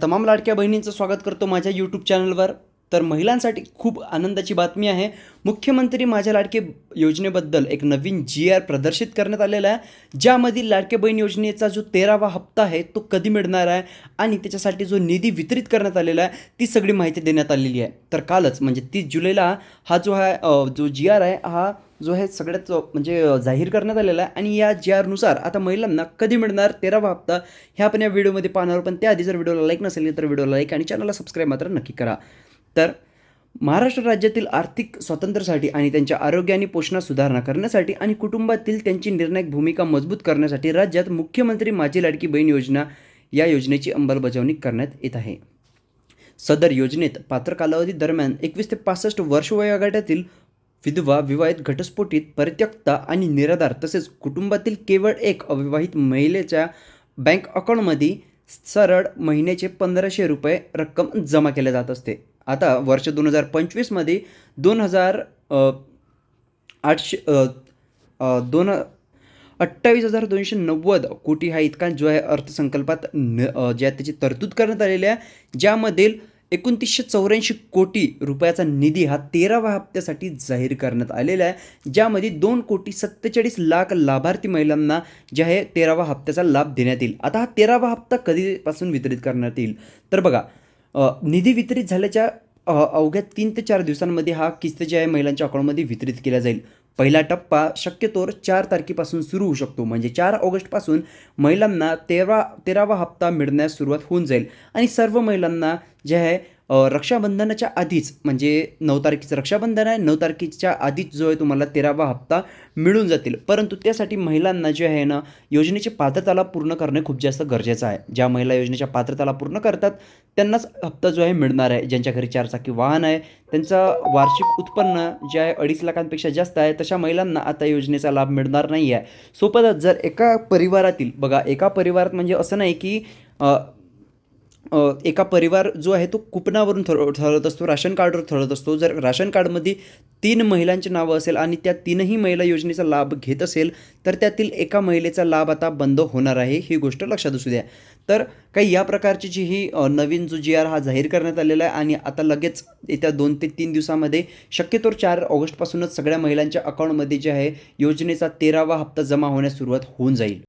तमाम लाडक्या बहिणींचं स्वागत करतो माझ्या यूट्यूब चॅनलवर तर महिलांसाठी खूप आनंदाची बातमी आहे. मुख्यमंत्री माझ्या लाडके योजनेबद्दल एक नवीन जी आर प्रदर्शित करण्यात आलेला आहे. ज्यामधील लाडके बहीण योजनेचा जो तेरावा हप्ता आहे तो कधी मिळणार आहे आणि त्याच्यासाठी जो निधी वितरित करण्यात आलेला आहे ती सगळी माहिती देण्यात आलेली आहे. तर कालच म्हणजे तीस जुलैला हा जो आहे जो जी आर आहे हा जो आहे सगळ्यात म्हणजे जाहीर करण्यात आलेला आहे. आणि या जी आरनुसार आता महिलांना कधी मिळणार? तेरावा हप्ता. हे आपण या व्हिडिओमध्ये पाहणार पण त्याआधी जर व्हिडिओला लाईक नसेल तर व्हिडिओला लाईक आणि चॅनलला सबस्क्राईब मात्र नक्की करा. तर महाराष्ट्र राज्यातील आर्थिक स्वातंत्र्यासाठी आणि त्यांच्या आरोग्य आणि पोषणात सुधारणा करण्यासाठी आणि कुटुंबातील त्यांची निर्णायक भूमिका मजबूत करण्यासाठी राज्यात मुख्यमंत्री माझी लाडकी बहीण योजना या योजनेची अंमलबजावणी करण्यात येत आहे. सदर योजनेत पात्र कालावधी दरम्यान एकवीस ते पासष्ट वर्ष वयोगटातील विधवा विवाहित घटस्फोटित परित्यक्ता आणि निराधार तसेच कुटुंबातील केवळ एक अविवाहित महिलेच्या बँक अकाउंटमध्ये सरळ महिन्याचे पंधराशे रुपये रक्कम जमा केल्या जात असते. आता वर्ष दोन हजार पंचवीसमध्ये दोन हजार आठशे दोन अठ्ठावीस हजार दोनशे नव्वद कोटी हा इतका जो आहे अर्थसंकल्पात न ज्या त्याची तरतूद करण्यात आलेली आहे ज्यामधील एकोणतीसशे चौऱ्याऐंशी कोटी रुपयाचा निधी हा तेराव्या हप्त्यासाठी जाहीर करण्यात आलेला आहे ज्यामध्ये दोन कोटी सत्तेचाळीस लाख लाभार्थी महिलांना जे आहे तेरावा हप्त्याचा लाभ देण्यात येईल. आता हा तेरावा हप्ता कधीपासून वितरित करण्यात येईल? तर बघा निधी वितरित झाल्याच्या अवघ्या तीन ते चार दिवसांमध्ये हा किस्त जे आहे महिलांच्या अकाउंटमध्ये वितरित केला जाईल. पहिला टप्पा शक्यतोवर चार तारखेपासून सुरू होऊ शकतो. म्हणजे चार ऑगस्टपासून महिलांना तेरा तेरावा हप्ता मिळण्यास सुरुवात होऊन जाईल. आणि सर्व महिलांना जे आहे रक्षाबंधनाच्या आधीच म्हणजे नऊ तारखेचं रक्षाबंधन आहे नऊ तारखेच्या आधीच जो आहे तुम्हाला तेरावा हप्ता मिळून जातील. परंतु त्यासाठी महिलांना जे आहे ना योजनेची पात्रताला पूर्ण करणे खूप जास्त गरजेचं आहे. ज्या महिला योजनेच्या पात्रताला पूर्ण करतात त्यांनाच हप्ता जो आहे मिळणार आहे. ज्यांच्या घरी चारचाकी वाहन आहे त्यांचं वार्षिक उत्पन्न जे आहे अडीच लाखांपेक्षा जास्त आहे तशा महिलांना आता योजनेचा लाभ मिळणार नाही आहे सोबतच जर एका परिवारातील बघा एका परिवारात म्हणजे असं नाही की एका परिवार जो आहे तो कुपनावरून ठर ठरत असतो राशन कार्डवर ठरत असतो. जर राशन कार्डमध्ये तीन महिलांची नावं असेल आणि त्या तीनही महिला योजनेचा लाभ घेत असेल तर त्यातील एका महिलेचा लाभ आता बंद होणार आहे ही गोष्ट लक्षात असू द्या. तर काही या प्रकारची जी ही नवीन जो जी आर हा जाहीर करण्यात आलेला आहे आणि आता लगेच येत्या दोन ते तीन दिवसामध्ये शक्यतोवर चार ऑगस्टपासूनच सगळ्या महिलांच्या अकाउंटमध्ये जे आहे योजनेचा तेरावा हप्ता जमा होण्यास सुरुवात होऊन जाईल.